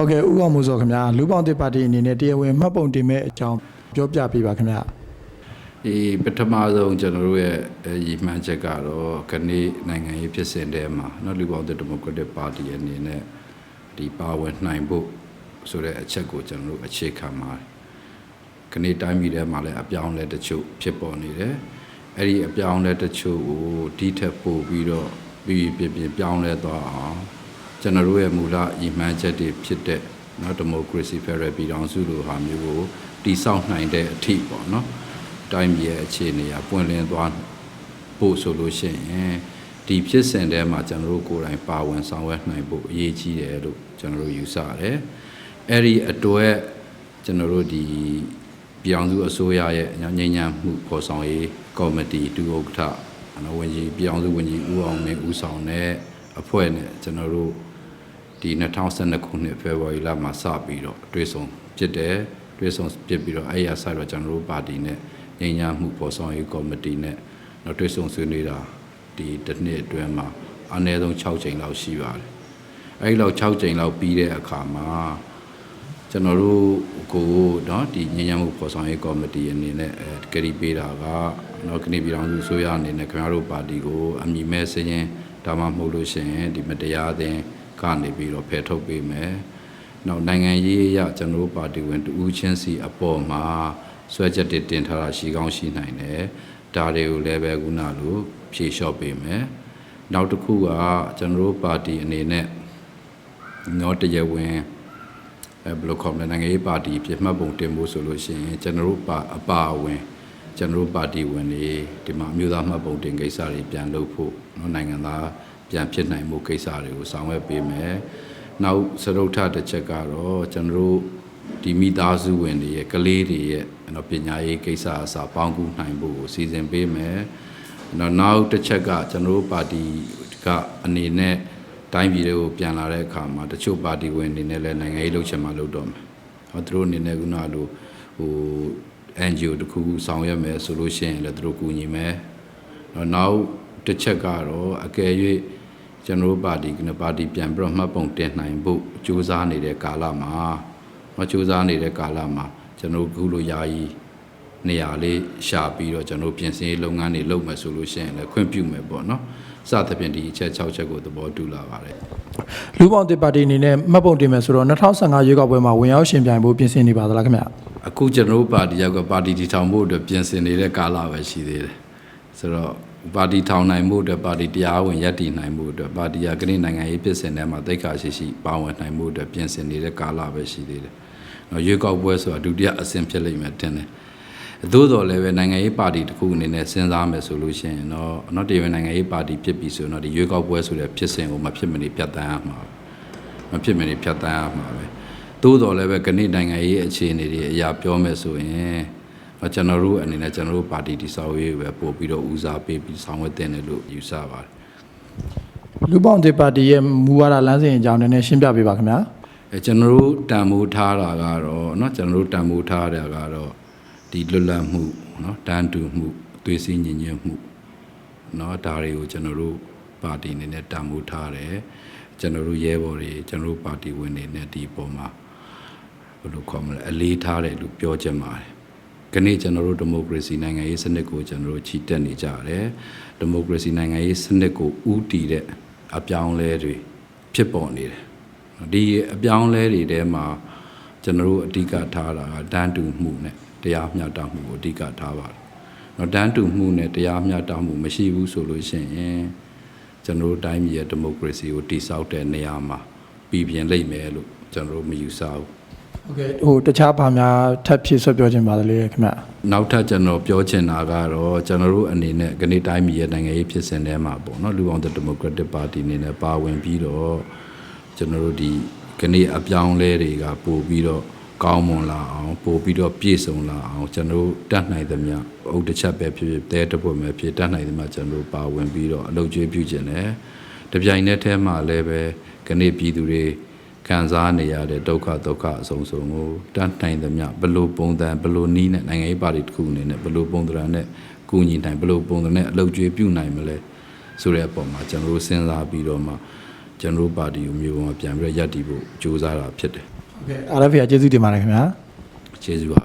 ဟုတ်ကဲ့ဥက္ကမိုးစောခင်ဗျာလူပောင်တစ်ပါတီအနေနဲ့တရားဝင်မှတ်ပုံတင်မဲ့အကြောင်းပြောပြပေးပါခင်ဗျာဒီပထမဆုံးကျွန်တော်တို့ရဲ့ရည်မှန်းချက်ကတော့ခဏိနိုင်ငံရေးဖြစ်စဉ်တဲမှာနော်လူပောင်တစ်ဒီမိုကရက်တစ်ပါတီအနေနဲ့ဒီပါဝင်နိုင်ဖို့ဆိုတဲ့အချက်ကိုကျွန်တော်တို့အခြေခံပါတယ်ခဏိတိုင်းပြည်ထဲမှာလည်းအပြောင်းလဲတချို့ဖြစ်ပေါ်နေတယ်အဲ့ဒီအပြောင်းလဲတချို့ကိုဒီထက်ပိုပြီးတော့ပြီးပြပြပြောင်းလဲသွားအောင် ကျွန်တော်တို့ရဲ့မူလရည်မှန်းချက်တွေဖြစ်တဲ့เนาะဒီမိုကရေစီဖက်ဒရယ်ပြည်ထောင်စုလိုဟာမျိုးကိုတည်ဆောက်နိုင်တဲ့အထိပေါ့เนาะ တိုင်းပြည်ရဲ့အခြေအနေအပွင့်လင်းသွားဖို့ဆိုလို့ရှိရင်ဒီဖြစ်စဉ်ထဲမှာကျွန်တော်တို့ကိုယ်တိုင်ပါဝင်ဆောင်ရွက်နိုင်ဖို့အရေးကြီးတယ်လို့ကျွန်တော်တို့ယူဆရတယ်။အဲ့ဒီအတွက်ကျွန်တော်တို့ဒီပြည်အောင်စုအစိုးရရဲ့ငြိမ်းချမ်းမှုပေါ်ဆောင်ရေးကော်မတီဒုဥက္ကဋ္ဌအနော်ဝန်ကြီးပြည်အောင်စုဝန်ကြီးဦးအောင်မင်းဦးဆောင်တဲ့အဖွဲ့နဲ့ကျွန်တော်တို့ ဒီ2012ခုနှစ်ဖေဖော်ဝါရီလမှာစပြီးတော့တွဲဆုံဖြစ်တယ်တွဲဆုံဖြစ်ပြီးတော့အဲ့ရဆက်တော့ကျွန်တော်တို့ပါတီနဲ့ငြိမ်းချမ်းမှုပေါ်ဆောင်ရေးကော်မတီနဲ့တော့တွဲဆုံဆွေးနွေးတာဒီတစ်နှစ်အတွင်းမှာအနည်းဆုံး6ချိန်လောက်ရှိပါတယ်အဲ့ဒီလောက်6ချိန်လောက်ပြီးတဲ့အခါမှာကျွန်တော်တို့ကိုเนาะဒီငြိမ်းချမ်းမှုပေါ်ဆောင်ရေးကော်မတီအနေနဲ့အဲကတိပေးတာကเนาะကနေပြည်တော်စုဆိုရအနေနဲ့ခင်ဗျားတို့ပါတီကိုအမိမဲ့စရင်ဒါမှမဟုတ်လို့ရှိရင်ဒီမတရားသင် ကနေပြီးတော့ဖယ်ထုတ်ပေးမယ်။နောက်နိုင်ငံရေးအရကျွန်တော်တို့ပါတီဝင်တူဦးချင်းစီအပေါ်မှာဆွဲချက်တွေတင်ထားတာရှိကောင်းရှိနိုင်တယ်။ဒါတွေကိုလည်းပဲခုနလိုဖြေလျှော့ပေးမယ်။နောက်တစ်ခုကကျွန်တော်တို့ပါတီအနေနဲ့နော်တရားဝင်အဲဘယ်လိုခေါ်မလဲနိုင်ငံရေးပါတီပြမှတ်ပုံတင်ဖို့ဆိုလို့ရှိရင်ကျွန်တော်တို့ပါအပါအဝင်ကျွန်တော်တို့ပါတီဝင်တွေဒီမှာအမျိုးသားမှတ်ပုံတင်ကိစ္စတွေပြန်လုပ်ဖို့နော်နိုင်ငံသား ပြန်ဖြစ်နိုင်မှုကိစ္စတွေကိုဆောင်ရွက်ပေးမယ်။နောက်စရုပ်ထတစ်ချက်ကတော့ကျွန်တော်တို့ဒီမိသားစုဝင်တွေရဲ့ကလေးတွေရဲ့နော်ပညာရေးကိစ္စအစားပေါင်းကူးနိုင်ဖို့ကိုစီစဉ်ပေးမယ်။နောက်နောက်တစ်ချက်ကကျွန်တော်တို့ပါတီကအနေနဲ့တိုင်းပြည်တွေကိုပြန်လာတဲ့အခါမှာတချို့ပါတီဝင်အနေနဲ့လည်းနိုင်ငံရေးလှုပ်ချင်မှလှုပ်တော့မယ်။ဟောသူတို့အနေနဲ့ကနာလို့ဟို NGO တခုခုဆောင်ရွက်မယ်ဆိုလို့ရှိရင်လည်းသူတို့ကူညီမယ်။နောက်နောက် တစ်ချက်ကတော့အကယ်၍ကျွန်တော်တို့ပါတီကပါတီပြန်ပြီးတော့မှတ်ပုံတင်နိုင်ဖို့ကြိုးစားနေတဲ့ကာလမှာမကြိုးစားနေတဲ့ကာလမှာကျွန်တော်တို့ခုလိုယာယီနေရာလေးရှာပြီးတော့ကျွန်တော်တို့ပြင်ဆင်ရေးလုပ်ငန်းတွေလုပ်မယ်ဆိုလို့ရှိရင်လည်းခွင့်ပြုမယ်ပေါ့နော်စသဖြင့်ဒီအချက်6ချက်ကိုသဘောတူလာပါတယ်လူပေါင်းတစ်ပါတီအနေနဲ့မှတ်ပုံတင်မဲ့ဆိုတော့2015ရွေးကောက်ပွဲမှာဝင်ရောက်ရှင်ပြိုင်ဖို့ပြင်ဆင်နေပါသလားခင်ဗျာအခုကျွန်တော်တို့ပါတီရောက်ကပါတီတည်ထောင်ဖို့အတွက်ပြင်ဆင်နေတဲ့ကာလပဲရှိသေးတယ်ဆိုတော့ ပါတီထောင်နိုင်မှုအတွက်ပါတီတရားဝင်ရည်တည်နိုင်မှုအတွက်ပါတီရကနေ့နိုင်ငံရေးပြည်စင်ထဲမှာတိတ်ခါရှိရှိပါဝင်နိုင်မှုအတွက်ပြင်ဆင်နေတဲ့ကာလပဲရှိသေးတယ်။နော်ရွေးကောက်ပွဲဆိုတာဒုတိယအဆင့်ဖြစ်လိမ့်မယ်ထင်တယ်။သို့တော်လည်းပဲနိုင်ငံရေးပါတီတစ်ခုအနေနဲ့စဉ်းစားမယ်ဆိုလို့ရှိရင်တော့နော်တရားဝင်နိုင်ငံရေးပါတီဖြစ်ပြီဆိုတော့ဒီရွေးကောက်ပွဲဆိုတဲ့ဖြစ်စဉ်ကိုမဖြစ်မနေပြတ်တန်းရမှာပဲမဖြစ်မနေဖြတ်တန်းရမှာပဲ။သို့တော်လည်းပဲကနေ့နိုင်ငံရေးအခြေအနေတွေအရာပြောမယ်ဆိုရင်တော့ ကျွန်တော်တို့အနေနဲ့ကျွန်တော်တို့ပါတီတည်ဆောက်ရေးပဲပို့ပြီးတော့ဦးစားပေးပြီးဆောင်ရွက်တင်တယ်လို့ယူဆပါတယ် လူပေါင်းတစ်ပါတီရဲ့မူဝါဒလမ်းစဉ်အကြောင်းနည်းနည်းရှင်းပြပေးပါခင်ဗျာ ။အဲကျွန်တော်တို့တန်ဖိုးထားတာကတော့เนาะကျွန်တော်တို့တန်ဖိုးထားတာကတော့ဒီလွတ်လပ်မှုเนาะတန်တူမှုအသွေးစည်းညီညွတ်မှုเนาะဒါတွေကိုကျွန်တော်တို့ပါတီအနေနဲ့တန်ဖိုးထားတယ်။ကျွန်တော်တို့ရဲဘော်တွေကျွန်တော်တို့ပါတီဝင်တွေနဲ့ဒီအပေါ်မှာဘယ်လိုခေါ်မလဲအလေးထားတယ်လို့ပြောချင်ပါတယ်။ ကနေ့ကျွန်တော်တို့ဒီမိုကရေစီနိုင်ငံရေးစနစ်ကိုကျွန်တော်တို့ချီတက်နေကြတယ်ဒီမိုကရေစီနိုင်ငံရေးစနစ်ကိုဥတည်တဲ့အပြောင်းအလဲတွေဖြစ်ပေါ်နေတယ်ဒီအပြောင်းအလဲတွေထဲမှာကျွန်တော်တို့အဓိကထားတာကတန်းတူမှုနဲ့တရားမျှတမှုကိုအဓိကထားပါတယ်တော့တန်းတူမှုနဲ့တရားမျှတမှုမရှိဘူးဆိုလို့ရှိရင်ကျွန်တော်တို့တိုင်းပြည်ရဲ့ဒီမိုကရေစီကိုတည်ဆောက်တဲ့နေရာမှာပြည်ပြင်းလိမ့်မယ်လို့ကျွန်တော်တို့မယူဆဘူး ဟုတ်ကဲ့ဟိုတခြားဘာများထပ်ဖြစ်ဆွပြောခြင်းပါသလဲခင်ဗျာနောက်ထပ်ကျွန်တော်ပြောချင်တာကတော့ကျွန်တော်တို့အနေနဲ့ကနေ့တိုင်းပြည်ရဲ့နိုင်ငံရေးဖြစ်စဉ်ထဲမှာပေါ့နော်လူအောင်ဒီမိုကရက်တစ်ပါတီအနေနဲ့ပါဝင်ပြီးတော့ကျွန်တော်တို့ဒီကနေ့အပြောင်းလဲတွေကပို့ပြီးတော့ကောင်းမွန်လာအောင်ပို့ပြီးတော့ပြည့်စုံလာအောင်ကျွန်တော်တို့တတ်နိုင်သမျှအုပ်တစ်ချက်ပဲဖြစ်ဖြစ်တဲတစ်ပွက်ပဲဖြစ်တတ်နိုင်သမျှကျွန်တော်တို့ပါဝင်ပြီးတော့အလုပ်ကျွေးပြုခြင်းတယ်တပြိုင်နက်တည်းမှာလည်းပဲကနေ့ပြည်သူတွေ ခံစားနေရတဲ့ဒုက္ခဒုက္ခအဆုံးစုံကိုတတ်နိုင်သမျှဘလို့ပုံစံဘလို့နီးနဲ့နိုင်ငံရေးပါတီတစ်ခုအနေနဲ့ဘလို့ပုံစံနဲ့ကူညီနိုင်ဘလို့ပုံစံနဲ့အလုပ်ကျွေးပြုနိုင်မလဲဆိုတဲ့အပေါ်မှာကျွန်တော်တို့စဉ်းစားပြီးတော့မှကျွန်တော်တို့ပါတီကိုမျိုးပေါ်မှာပြန်ပြီးတော့ရပ်တည်ဖို့ကြိုးစားတာဖြစ်တယ်ဟုတ်ကဲ့ RFA ကကျေးဇူးတင်ပါတယ်ခင်ဗျာကျေးဇူးပါ